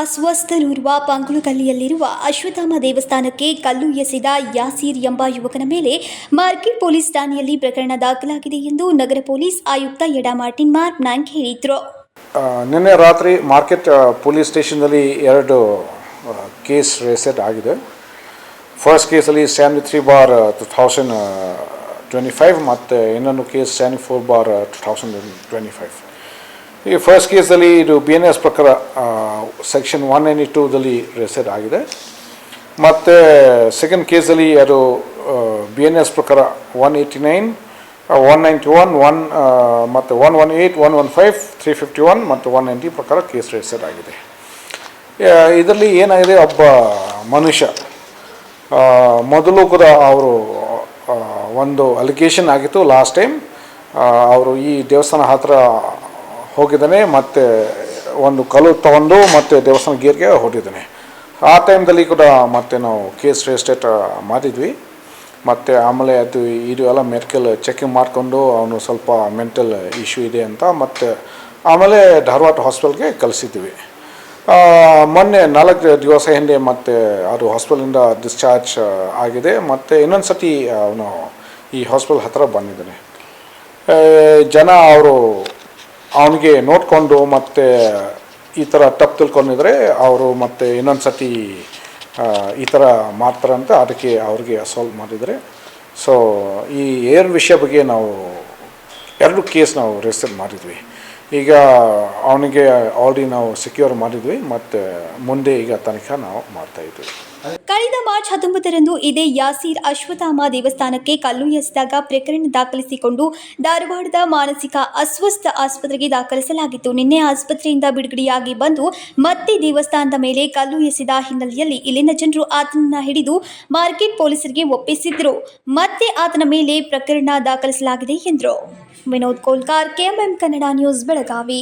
ಅಸ್ವಸ್ಥನಿರುವ ಪಂಗುಳಗಲ್ಲಿಯಲ್ಲಿರುವ ಅಶ್ವತ್ಥಾಮ ದೇವಸ್ಥಾನಕ್ಕೆ ಕಲ್ಲು ಎಸೆದ ಯಾಸೀರ್ ಎಂಬ ಯುವಕನ ಮೇಲೆ ಮಾರ್ಕೆಟ್ ಪೊಲೀಸ್ ಠಾಣೆಯಲ್ಲಿ ಪ್ರಕರಣ ದಾಖಲಾಗಿದೆ ಎಂದು ನಗರ ಪೊಲೀಸ್ ಆಯುಕ್ತ ಎಡಾ ಮಾರ್ಟಿನ್ ಮಾರ್ಕ್ ನಾಯ್ಕ್ ಹೇಳಿದರು. ನಿನ್ನೆ ರಾತ್ರಿ ಮಾರ್ಕೆಟ್ ಪೊಲೀಸ್ ಸ್ಟೇಷನ್ನಲ್ಲಿ ಎರಡು ಕೇಸ್ ರೆಸೆಟ್ ಆಗಿದೆ. ಫಸ್ಟ್ ಕೇಸಲ್ಲಿ seventy three bar two thousand twenty five ಮತ್ತು ಇನ್ನೊಂದು case seventy four bar two thousand twenty five. ಈ ಫಸ್ಟ್ ಕೇಸಲ್ಲಿ ಇದು ಬಿ ಎನ್ ಎಸ್ ಪ್ರಕಾರ ಸೆಕ್ಷನ್ ಒನ್ ನೈಂಟಿ ಟೂದಲ್ಲಿ ರೆಸೆಟ್ ಆಗಿದೆ. ಮತ್ತು ಸೆಕೆಂಡ್ ಕೇಸಲ್ಲಿ ಅದು ಬಿ ಎನ್ ಎಸ್ ಪ್ರಕಾರ one eighty nine one ninety one one ಮತ್ತು one one eight one one five three fifty one ಮತ್ತು ಒನ್ ನೈಂಟಿ ಪ್ರಕಾರ ಕೇಸ್ ರೆಸೆಟ್ ಆಗಿದೆ. ಇದರಲ್ಲಿ ಏನಾಗಿದೆ? ಒಬ್ಬ ಮನುಷ್ಯ ಮೊದಲು ಕೂಡ ಅವರು ಒಂದು ಅಲಿಗೇಷನ್ ಆಗಿತ್ತು ಲಾಸ್ಟ್ ಟೈಮ್ ಅವರು ಈ ದೇವಸ್ಥಾನ ಹತ್ರ ಹೋಗಿದ್ದಾನೆ, ಮತ್ತು ಒಂದು ಕಲ್ಲು ತಗೊಂಡು ಮತ್ತೆ ದೇವಸ್ಥಾನ ಗೇರ್ಗೆ ಹೊಟ್ಟಿದ್ದಾನೆ ಆ ಟೈಮ್ದಲ್ಲಿ ಕೂಡ ಮತ್ತೆ ನಾವು ಕೇಸ್ ರಿಜಿಸ್ಟ್ರೇಟ್ ಮಾಡಿದ್ವಿ ಮತ್ತು ಆಮೇಲೆ ಅದು ಇದು ಎಲ್ಲ ಮೆಡಿಕಲ್ ಚೆಕಿಂಗ್ ಮಾಡಿಕೊಂಡು ಅವನು ಸ್ವಲ್ಪ ಮೆಂಟಲ್ ಇಶ್ಯೂ ಇದೆ ಅಂತ ಮತ್ತು ಆಮೇಲೆ ಧಾರವಾಡ ಹಾಸ್ಪಿಟಲ್ಗೆ ಕಳಿಸಿದ್ವಿ. ಮೊನ್ನೆ ನಾಲ್ಕು ದಿವಸ ಹಿಂದೆ ಮತ್ತೆ ಅದು ಹಾಸ್ಪಿಟಲಿಂದ ಡಿಸ್ಚಾರ್ಜ್ ಆಗಿದೆ. ಮತ್ತು ಇನ್ನೊಂದು ಸತಿ ಅವನು ಈ ಹಾಸ್ಪಿಟಲ್ ಹತ್ತಿರ ಬಂದಿದ್ದಾನೆ. ಜನ ಅವರು ಅವನಿಗೆ ನೋಡಿಕೊಂಡು ಮತ್ತು ಈ ಥರ ತಪ್ಪು ತಿಳ್ಕೊಂಡಿದ್ರೆ ಅವರು ಮತ್ತೆ ಇನ್ನೊಂದು ಸತಿ ಈ ಥರ ಮಾಡ್ತಾರಂತ ಅದಕ್ಕೆ ಅವ್ರಿಗೆ ಸಾಲ್ವ್ ಮಾಡಿದರೆ. ಸೊ ಈ ಏರ್ ವಿಷಯ ಬಗ್ಗೆ ನಾವು ಎರಡು ಕೇಸ್ ನಾವು ರಿಜಿಸ್ಟರ್ ಮಾಡಿದ್ವಿ. ಈಗ ಅವನಿಗೆ ಆಲ್ರೆಡಿ ನಾವು ಸೆಕ್ಯೂರ್ ಮಾಡಿದ್ವಿ, ಮತ್ತೆ ಮುಂದೆ ಈಗ ತನಿಖೆ ನಾವು ಮಾಡ್ತಾಯಿದ್ವಿ ಕಳೆದ ಮಾರ್ಚ್ ಹತ್ತೊಂಬತ್ತರಂದು ಇದೇ ಯಾಸೀರ್ ಅಶ್ವತ್ಥಾಮ ದೇವಸ್ಥಾನಕ್ಕೆ ಕಲ್ಲು ಎಸೆದಾಗ ಪ್ರಕರಣ ದಾಖಲಿಸಿಕೊಂಡು ಧಾರವಾಡದ ಮಾನಸಿಕ ಅಸ್ವಸ್ಥ ಆಸ್ಪತ್ರೆಗೆ ದಾಖಲಿಸಲಾಗಿತ್ತು. ನಿನ್ನೆ ಆಸ್ಪತ್ರೆಯಿಂದ ಬಿಡುಗಡೆಯಾಗಿ ಬಂದು ಮತ್ತೆ ದೇವಸ್ಥಾನದ ಮೇಲೆ ಕಲ್ಲು ಎಸೆದ ಹಿನ್ನೆಲೆಯಲ್ಲಿ ಇಲ್ಲಿನ ಜನರು ಆತನನ್ನ ಹಿಡಿದು ಮಾರ್ಕೆಟ್ ಪೊಲೀಸರಿಗೆ ಒಪ್ಪಿಸಿದ್ರು. ಮತ್ತೆ ಆತನ ಮೇಲೆ ಪ್ರಕರಣ ದಾಖಲಿಸಲಾಗಿದೆ ಎಂದರು. Vinod Kolkar, KMM Kannada news Belagavi